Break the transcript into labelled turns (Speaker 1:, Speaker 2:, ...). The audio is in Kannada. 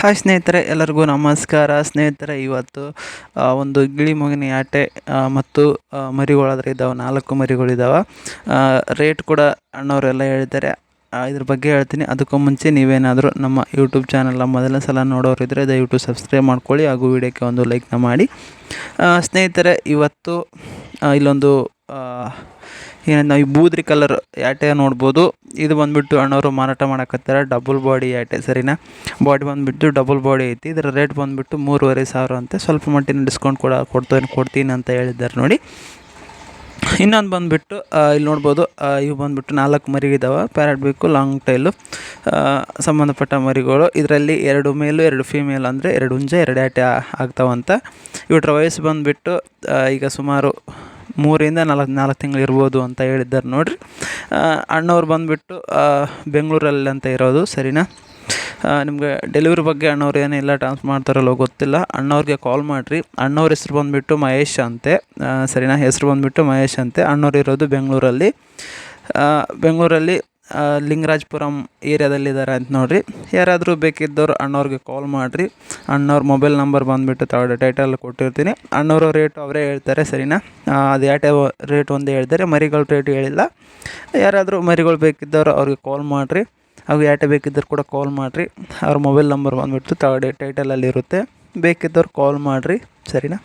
Speaker 1: ಹಾಯ್ ಸ್ನೇಹಿತರೆ ಎಲ್ಲರಿಗೂ ನಮಸ್ಕಾರ. ಸ್ನೇಹಿತರೆ ಇವತ್ತು ಒಂದು ಗಿಳಿ ಆಟೆ ಮತ್ತು ಮರಿಗಳಾದ್ರೆ ಇದ್ದಾವೆ ನಾಲ್ಕು ಮರಿಗಳಿದ್ದಾವೆ ರೇಟ್ ಕೂಡ ಅಣ್ಣವರೆಲ್ಲ ಹೇಳಿದ್ದಾರೆ. ಆ, ಇದ್ರ ಬಗ್ಗೆ ಹೇಳ್ತೀನಿ. ಅದಕ್ಕೂ ಮುಂಚೆ ನೀವೇನಾದರೂ ನಮ್ಮ ಯೂಟ್ಯೂಬ್ ಚಾನಲ್ನ ಮೊದಲನೇ ಸಲ ನೋಡೋರಿದ್ದರೆ ದಯವಿಟ್ಟು ಸಬ್ಸ್ಕ್ರೈಬ್ ಮಾಡ್ಕೊಳ್ಳಿ ಹಾಗೂ ವಿಡಿಯೋಕ್ಕೆ ಒಂದು ಲೈಕ್ನ ಮಾಡಿ. ಸ್ನೇಹಿತರೆ ಇವತ್ತು ಇಲ್ಲೊಂದು ಆ, ಏನು ನಾವು ಈ ಬೂದ್ರಿ ಕಲರ್ ಯಾಟೆ ನೋಡ್ಬೋದು. ಇದು ಬಂದ್ಬಿಟ್ಟು ಅಣ್ಣವರು ಮಾರಾಟ ಮಾಡಕತ್ತಾರೆ ಡಬಲ್ ಬಾಡಿ ಯಾಟೆ ಸರಿನಾ? ಬಾಡಿ ಬಂದುಬಿಟ್ಟು ಡಬಲ್ ಬಾಡಿ ಐತಿ. ಇದರ ರೇಟ್ ಬಂದುಬಿಟ್ಟು ಮೂರುವರೆ ಸಾವಿರ ಅಂತ. ಸ್ವಲ್ಪ ಮಟ್ಟಿನ ಡಿಸ್ಕೌಂಟ್ ಕೂಡ ಕೊಡ್ತೀನಿ ಕೊಡ್ತೀನಿ ಅಂತ ಹೇಳಿದ್ದಾರೆ ನೋಡಿ. ಇನ್ನೊಂದು ಬಂದುಬಿಟ್ಟು ಇಲ್ಲಿ ನೋಡ್ಬೋದು ಇವು ಬಂದುಬಿಟ್ಟು ನಾಲ್ಕು ಮರಿ ಇದ್ದಾವೆ ಪ್ಯಾರೆಟ್ ಬೇಕು ಲಾಂಗ್ ಟೈಲು ಸಂಬಂಧಪಟ್ಟ ಮರಿಗಳು. ಇದರಲ್ಲಿ ಎರಡು ಮೇಲು ಎರಡು ಫೀಮೇಲ್ ಅಂದರೆ ಎರಡು ಹುಂಜ ಎರಡು ಆಟೆ ಆಗ್ತಾವಂತ. ಇವ್ರ ವಯಸ್ಸು ಬಂದುಬಿಟ್ಟು ಈಗ ಸುಮಾರು ಮೂರಿಂದ ನಾಲ್ಕು ನಾಲ್ಕು ತಿಂಗಳು ಇರ್ಬೋದು ಅಂತ ಹೇಳಿದ್ದಾರೆ ನೋಡಿರಿ. ಅಣ್ಣವ್ರು ಬಂದುಬಿಟ್ಟು ಬೆಂಗಳೂರಲ್ಲಿ ಅಂತ ಇರೋದು, ಸರಿನಾ? ನಿಮಗೆ ಡೆಲಿವರಿ ಬಗ್ಗೆ ಅಣ್ಣವ್ರು ಏನಿಲ್ಲ ಟ್ರಾನ್ಸ್ ಮಾಡ್ತಾರಲ್ಲೋ ಗೊತ್ತಿಲ್ಲ. ಅಣ್ಣವ್ರಿಗೆ ಕಾಲ್ ಮಾಡಿರಿ. ಅಣ್ಣವ್ರ ಹೆಸ್ರು ಬಂದುಬಿಟ್ಟು ಮಹೇಶ್ ಅಂತೆ. ಸರಿನಾ? ಹೆಸರು ಬಂದುಬಿಟ್ಟು ಮಹೇಶ್ ಅಂತೆ. ಅಣ್ಣವ್ರು ಇರೋದು ಬೆಂಗಳೂರಲ್ಲಿ. ಬೆಂಗಳೂರಲ್ಲಿ ಆ, ಲಿಂಗರಾಜಪುರಂ ಏರಿಯಾದಲ್ಲಿದ್ದಾರೆ ಅಂತ ನೋಡಿರಿ. ಯಾರಾದರೂ ಬೇಕಿದ್ದವ್ರು ಅಣ್ಣವ್ರಿಗೆ ಕಾಲ್ ಮಾಡಿರಿ. ಅಣ್ಣವ್ರ ಮೊಬೈಲ್ ನಂಬರ್ ಬಂದುಬಿಟ್ಟು ತಗೊಂಡು ಟೈಟಲ್ ಕೊಟ್ಟಿರ್ತೀನಿ. ಅಣ್ಣವರು ರೇಟು ಅವರೇ ಹೇಳ್ತಾರೆ ಸರಿನಾ? ಅದು ಯಾಟೆ ರೇಟ್ ಒಂದೇ ಹೇಳ್ತಾರೆ ಮರಿಗಳ ರೇಟ್ ಹೇಳಿಲ್ಲ. ಯಾರಾದರೂ ಮರಿಗಳು ಬೇಕಿದ್ದವ್ರು ಅವ್ರಿಗೆ ಕಾಲ್ ಮಾಡಿರಿ. ಹಾಗೂ ಯಾಟೆ ಬೇಕಿದ್ದರು ಕೂಡ ಕಾಲ್ ಮಾಡಿರಿ. ಅವ್ರ ಮೊಬೈಲ್ ನಂಬರ್ ಬಂದುಬಿಟ್ಟು ತಗೊಂಡು ಟೈಟಲಲ್ಲಿರುತ್ತೆ ಬೇಕಿದ್ದವ್ರು ಕಾಲ್ ಮಾಡಿರಿ ಸರಿನಾ?